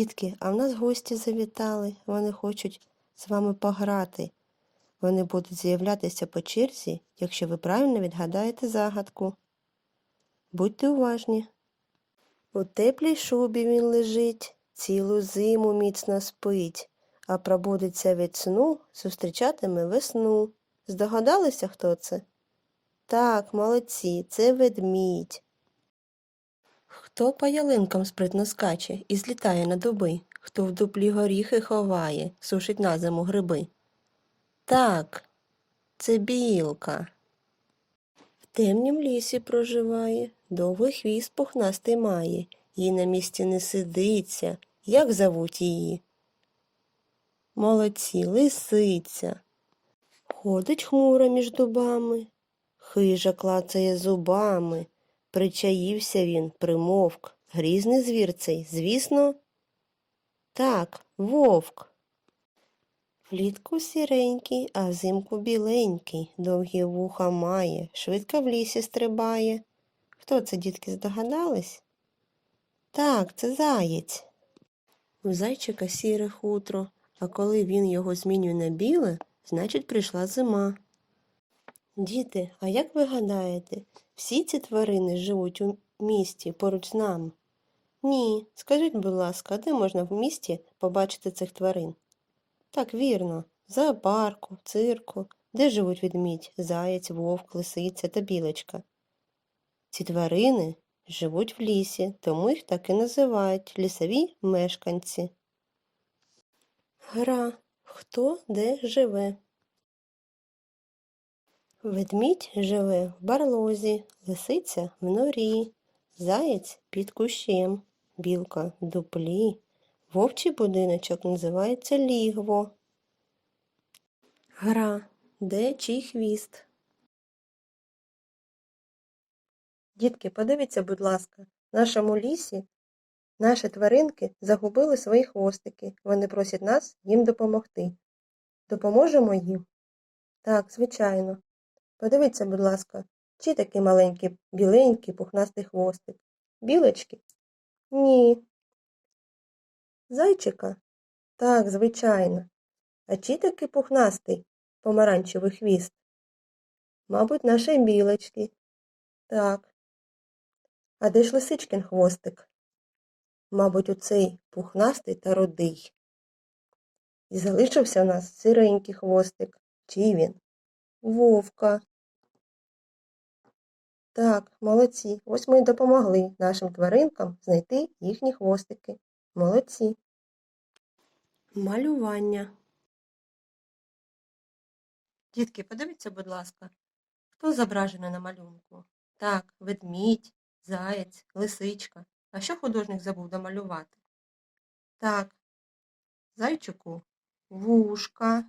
Дітки, а в нас гості завітали. Вони хочуть з вами пограти. Вони будуть з'являтися по черзі, якщо ви правильно відгадаєте загадку. Будьте уважні. У теплій шубі він лежить, цілу зиму міцно спить, а пробудеться від сну, зустрічатиме весну. Здогадалися, хто це? Так, молодці, це ведмідь. Хто по ялинкам спритно скаче і злітає на дуби? Хто в дуплі горіхи ховає, сушить на зиму гриби? Так, це білка. В темнім лісі проживає, довгий хвіст пухнастий має, їй на місці не сидиться. Як зовуть її? Молодці, лисиця. Ходить хмуро між дубами, хижа клацає зубами. Причаївся він, примовк. Грізний звір цей, звісно? Так, вовк. Влітку сіренький, а взимку біленький, довгі вуха має, швидко в лісі стрибає. Хто це, дітки, здогадались? Так, це заєць. У зайчика сіре хутро, а коли він його змінює на біле, значить прийшла зима. Діти, а як ви гадаєте, всі ці тварини живуть у місті поруч з нами? Ні, скажіть, будь ласка, де можна в місті побачити цих тварин? Так, вірно, в зоопарку, цирку, де живуть ведмідь, заєць, вовк, лисиця та білочка. Ці тварини живуть в лісі, тому їх так і називають лісові мешканці. Гра. Хто де живе? Ведмідь живе в барлозі, лисиця в норі, заєць під кущем, білка в дуплі. Вовчий будиночок називається лігво. Гра. Де чий хвіст? Дітки, подивіться, будь ласка, в нашому лісі наші тваринки загубили свої хвостики. Вони просять нас їм допомогти. Допоможемо їм? Так, звичайно. Подивіться, будь ласка, чи такий маленький, біленький, пухнастий хвостик? Білочки? Ні. Зайчика? Так, звичайно. А чи такий пухнастий помаранчевий хвіст? Мабуть, нашої білочки. Так. А де ж лисичкин хвостик? Мабуть, оцей пухнастий та рудий. І залишився в нас сиренький хвостик. Чий він? Вовка. Так, молодці. Ось ми й допомогли нашим тваринкам знайти їхні хвостики. Молодці. Малювання. Дітки, подивіться, будь ласка, хто зображений на малюнку? Так, ведмідь, заєць, лисичка. А що художник забув домалювати? Так, зайчику вушка.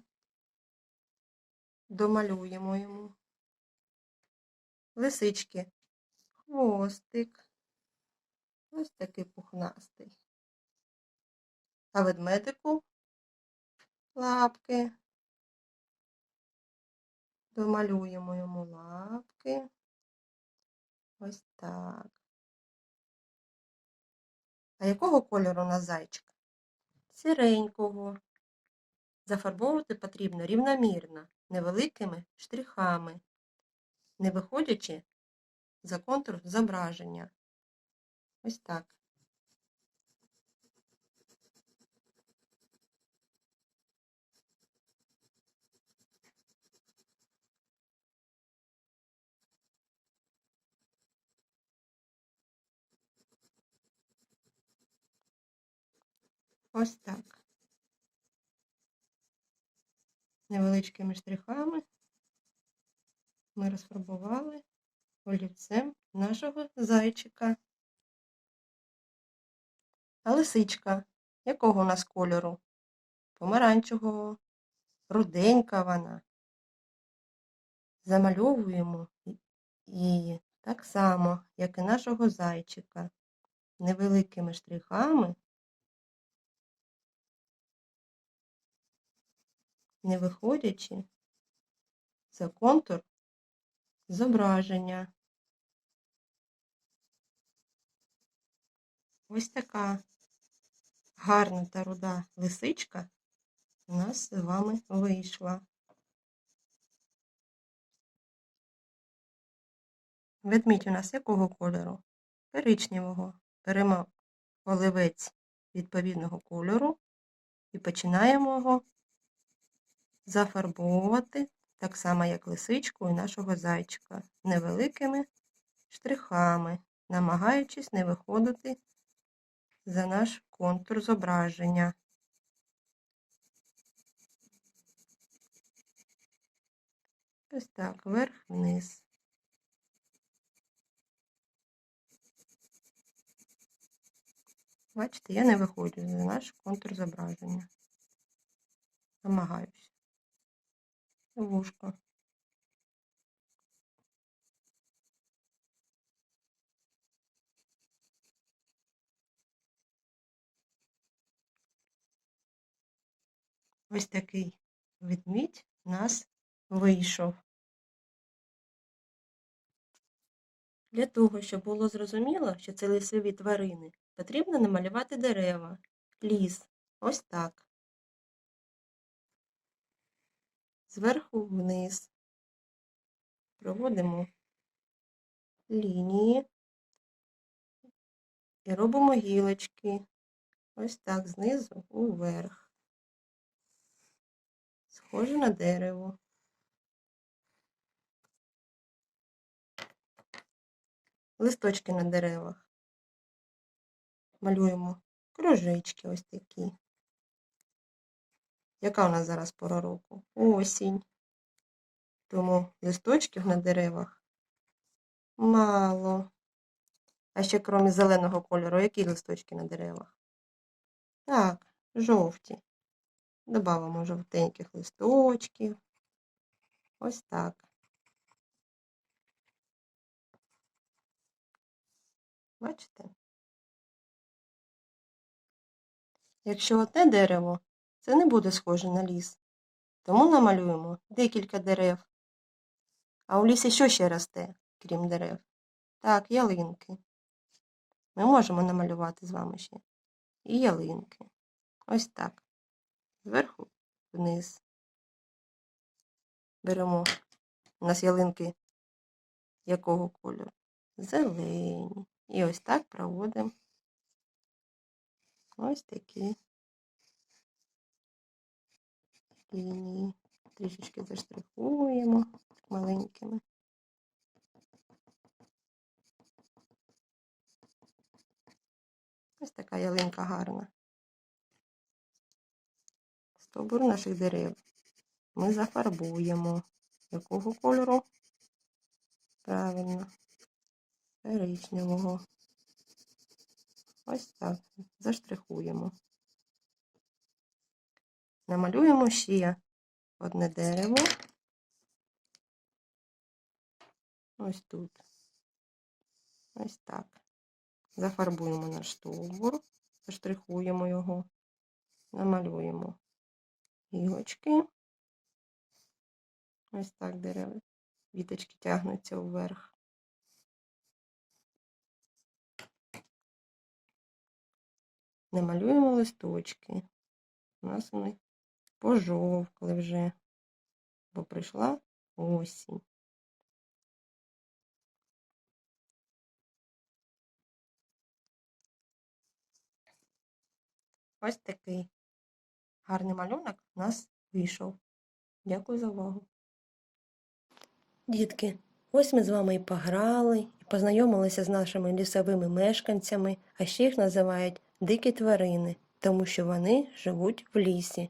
Домалюємо йому. Лисички хвостик. Ось такий пухнастий. А ведмедику лапки. Домалюємо йому лапки. Ось так. А якого кольору у нас зайчик? Сіренького. Зафарбовувати потрібно рівномірно, невеликими штрихами, не виходячи за контур зображення. Ось так. Ось так. Невеличкими штрихами ми розфарбували олівцем нашого зайчика. А лисичка якого у нас кольору? Помаранчевого, руденька вона. Замальовуємо її так само, як і нашого зайчика, невеликими штрихами, не виходячи за контур зображення. Ось така гарна та руда лисичка у нас з вами вийшла. Ведмідь у нас якого кольору? Коричневого. Беремо оливець відповідного кольору і починаємо його зафарбовувати, так само, як лисичку і нашого зайчика, невеликими штрихами, намагаючись не виходити за наш контур зображення. Ось так, вверх-вниз. Бачите, я не виходжу за наш контур зображення. Намагаюся. Вушко. Ось такий ведмідь у нас вийшов. Для того, щоб було зрозуміло, що це лісові тварини, потрібно намалювати дерева, ліс. Ось так. Зверху вниз. Проводимо лінії і робимо гілочки. Ось так, знизу уверх. Схоже на дерево. Листочки на деревах. Малюємо кружечки ось такі. Яка у нас зараз пора року? Осінь. Тому листочків на деревах мало. А ще крім зеленого кольору, які листочки на деревах? Так, жовті. Добавимо жовтеньких листочків. Ось так. Бачите? Якщо одне дерево, це не буде схоже на ліс. Тому намалюємо декілька дерев. А у лісі що ще росте, крім дерев? Так, ялинки. Ми можемо намалювати з вами ще і ялинки. Ось так. Зверху вниз. Беремо. У нас ялинки якого кольору? Зелені. І ось так проводимо ось такі лінії. Трішечки заштрихуємо маленькими. Ось така ялинка гарна. Стовбур наших дерев ми зафарбуємо. Якого кольору? Правильно, коричневого. Ось так, заштрихуємо. Намалюємо ще одне дерево. Ось тут. Ось так. Зафарбуємо наш стовбур, заштрихуємо його, намалюємо гілочки. Ось так дерева. Віточки тягнуться вверх. Намалюємо листочки. У нас вони пожовкли вже, бо прийшла осінь. Ось такий гарний малюнок у нас вийшов. Дякую за увагу. Дітки, ось ми з вами і пограли, і познайомилися з нашими лісовими мешканцями, а ще їх називають дикі тварини, тому що вони живуть в лісі.